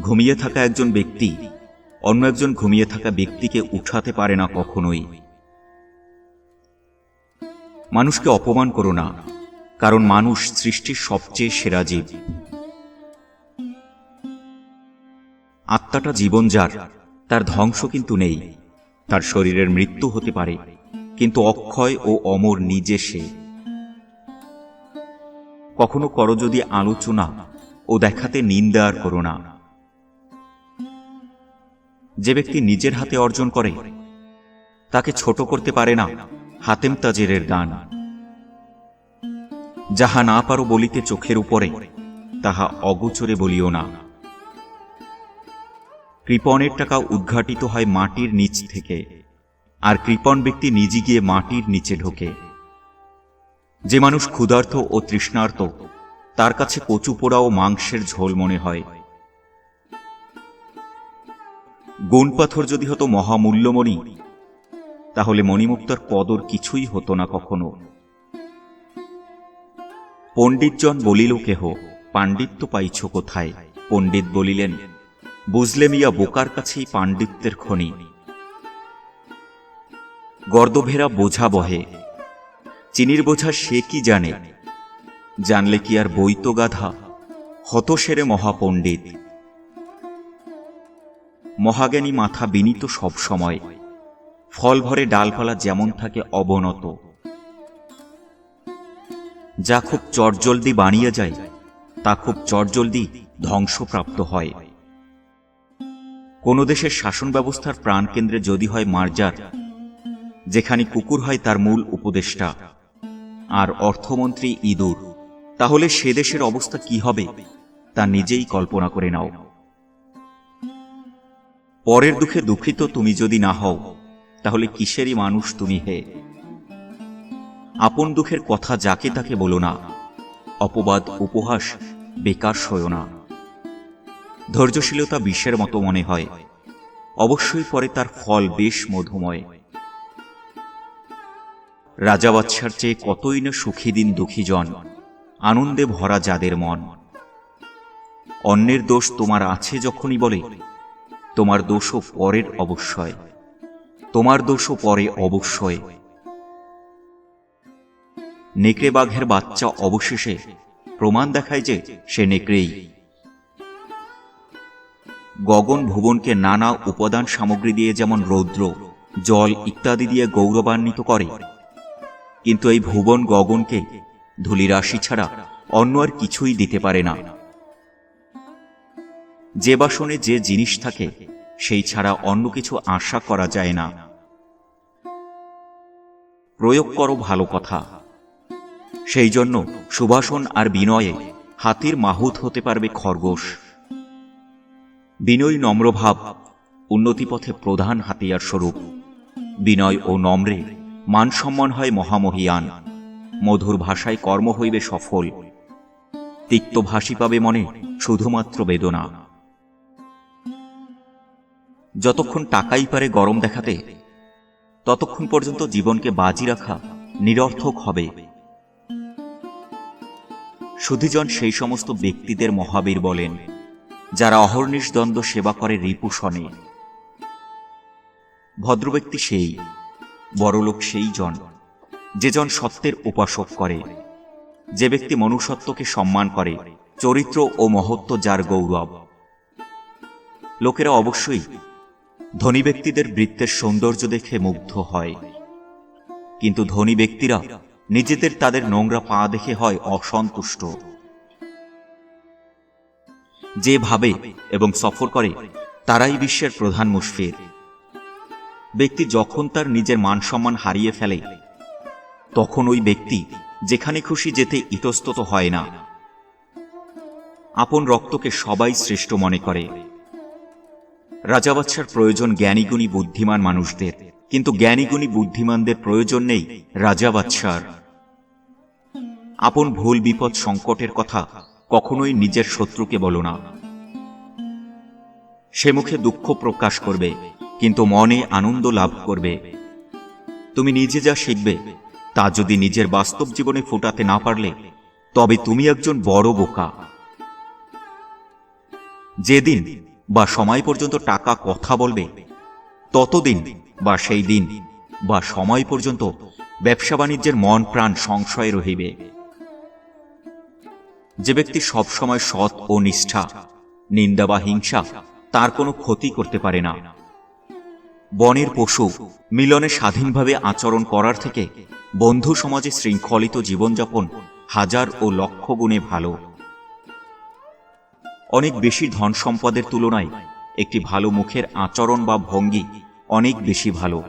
ঘুমিয়ে থাকা একজন ব্যক্তি অন্য একজন ঘুমিয়ে থাকা ব্যক্তিকে উঠাতে পারে না কখনোই। মানুষকে অপমান করো না, কারণ মানুষ সৃষ্টির সবচেয়ে সেরা জীব। আত্মাটা জীবন যার, তার ধ্বংস কিন্তু নেই, তার শরীরের মৃত্যু হতে পারে, কিন্তু অক্ষয় ও অমর নিজে সে। কখনো করো যদি আলোচনা ও দেখাতে নিন্দা আর করো না। যে ব্যক্তি নিজের হাতে অর্জন করে, তাকে ছোট করতে পারে না, হাতেম তাজেরের গান। যাহা না পারো বলিতে চোখের উপরে, তাহা অগোচরে বলিও না। কৃপণের টাকা উদ্ঘাটিত হয় মাটির নিচ থেকে, আর কৃপণ ব্যক্তি নিজে গিয়ে মাটির নিচে ঢোকে। যে মানুষ ক্ষুধার্ত ও তৃষ্ণার্ত, তার কাছে কচু পোড়া ও মাংসের ঝোল মনে হয়। গুণ পাথর যদি হতো মহামূল্যমণি, তাহলে মণিমুক্তার কদর কিছুই হতো না কখনো। পণ্ডিতজন বলিল, কেহ, পাণ্ডিত্য পাইছ কোথায়? পণ্ডিত বলিলেন, বুঝলে মিয়া, বোকার কাছেই পাণ্ডিত্যের খনি। গর্দভেরা বোঝা বহে, চিনির বোঝা সে কি জানে? জানলে কি আর বইত গাধা হত সেরে মহাপণ্ডিত মহাজ্ঞানী মাথা বিনীত সব সময়। ফল ভরে ডালপালা যেমন থাকে অবনত। যা খুব চটজলদি বানিয়ে যায়, তা খুব চটজলদি ধ্বংসপ্রাপ্ত হয়। কোন দেশের শাসন ব্যবস্থার প্রাণকেন্দ্রে যদি হয় মার্জার, যেখানে কুকুর হয় তার মূল উপদেষ্টা। আর অর্থমন্ত্রী ইঁদুর, তাহলে সে দেশের অবস্থা কি হবে, তা নিজেই কল্পনা করে নাও। পরের দুঃখে দুঃখিত তুমি যদি না হও, তাহলে কিসেরই মানুষ তুমি হে? আপন দুঃখের কথা যাকে তাকে বলো না, অপবাদ, উপহাস, বেকার সয় না। ধৈর্যশীলতা বিষের মতো মনে হয়, অবশ্যই পরে তার ফল বেশ মধুময়। রাজা বাদশার চেয়ে কতই না সুখী দিন দুঃখী জন, আনন্দে ভরা যাদের মন। অন্যের দোষ তোমার আছে যখনই বলে তোমার দোষও পরের অবশ্যই তোমার দোষও পরে অবশ্যই নেকড়ে বাঘের বাচ্চা অবশেষে প্রমাণ দেখায় যে সে নেকড়েই। গগন ভুবনকে নানা উপাদান সামগ্রী দিয়ে যেমন রৌদ্র, জল ইত্যাদি দিয়ে গৌরবান্বিত করে, কিন্তু এই ভুবন গগনকে ধূলিরাশি ছাড়া অন্য আর কিছুই দিতে পারে না। যে বাসনে যে জিনিস থাকে, সেই ছাড়া অন্য কিছু আশা করা যায় না। প্রয়োগ করো ভালো কথা। সেই জন্য সুভাষণ আর বিনয়ে হাতির মাহুত হতে পারবে খরগোশ। বিনয় নম্রভাব উন্নতিপথে প্রধান হাতিয়ার স্বরূপ। বিনয় ও নম্রে মান সম্মান হয় মহামহিয়ান। মধুর ভাষায় কর্ম হইবে সফল। তিক্ত ভাসি পাবে মনে শুধুমাত্র বেদনা। যতক্ষণ টাকাই পারে গরম দেখাতে, ততক্ষণ পর্যন্ত জীবনকে বাজি রাখা নিরর্থক হবে। সুধীজন সেই সমস্ত ব্যক্তিদের মহাবীর বলেন, যারা অহর্নিশ দ্বন্দ্ব সেবা করে রিপুষণে ভদ্র ব্যক্তি সেই, বড়লোক সেই জন, যে জন সত্যের উপাসক করে, যে ব্যক্তি মনুষ্যত্বকে সম্মান করে, চরিত্র ও মহত্ব যার গৌরব। লোকেরা অবশ্যই ধনী ব্যক্তিদের বৃত্তের সৌন্দর্য দেখে মুগ্ধ হয়। কিন্তু ধনী ব্যক্তিরা নিজেদের তাদের নোংরা পা দেখে হয় অসন্তুষ্ট। যে ভাবে এবং সফর করে, তারাই বিশ্বের প্রধান মুশফির। ব্যক্তি যখন তার নিজের মান সম্মান হারিয়ে ফেলে, তখন ওই ব্যক্তি যেখানে খুশি যেতে ইতস্তত হয় না। আপন রক্তকে সবাই শ্রেষ্ঠ মনে করে। রাজাবাচ্চার প্রয়োজন জ্ঞানীগুণী বুদ্ধিমান মানুষদের, কিন্তু জ্ঞানীগুণী বুদ্ধিমানদের প্রয়োজন নেই রাজাবাচ্চার আপন ভুল বিপদ সংকটের কথা কখনোই নিজের শত্রুকে বলো না। সে মুখে দুঃখ প্রকাশ করবে, কিন্তু মনে আনন্দ লাভ করবে। তুমি নিজে যা শিখবে, তা যদি নিজের বাস্তব জীবনে ফোটাতে না পারলে, তবে তুমি একজন বড় বোকা। যেদিন বা সময় পর্যন্ত টাকা কথা বলবে, ততদিন বা সেই দিন বা সময় পর্যন্ত ব্যবসা বাণিজ্যের মন প্রাণ সংশয়ে রহিবে। যে ব্যক্তি সবসময় সৎ ও নিষ্ঠা, নিন্দা বা হিংসা তার কোনো ক্ষতি করতে পারে না। বনের পশু মিলনে স্বাধীনভাবে আচরণ করার থেকে বন্ধু সমাজে শৃঙ্খলিত জীবনযাপন হাজার ও লক্ষ গুণে ভালো। অনেক বেশি ধন সম্পদের তুলনায় একটি ভালো মুখের আচরণ বা ভঙ্গি অনেক বেশি ভালো।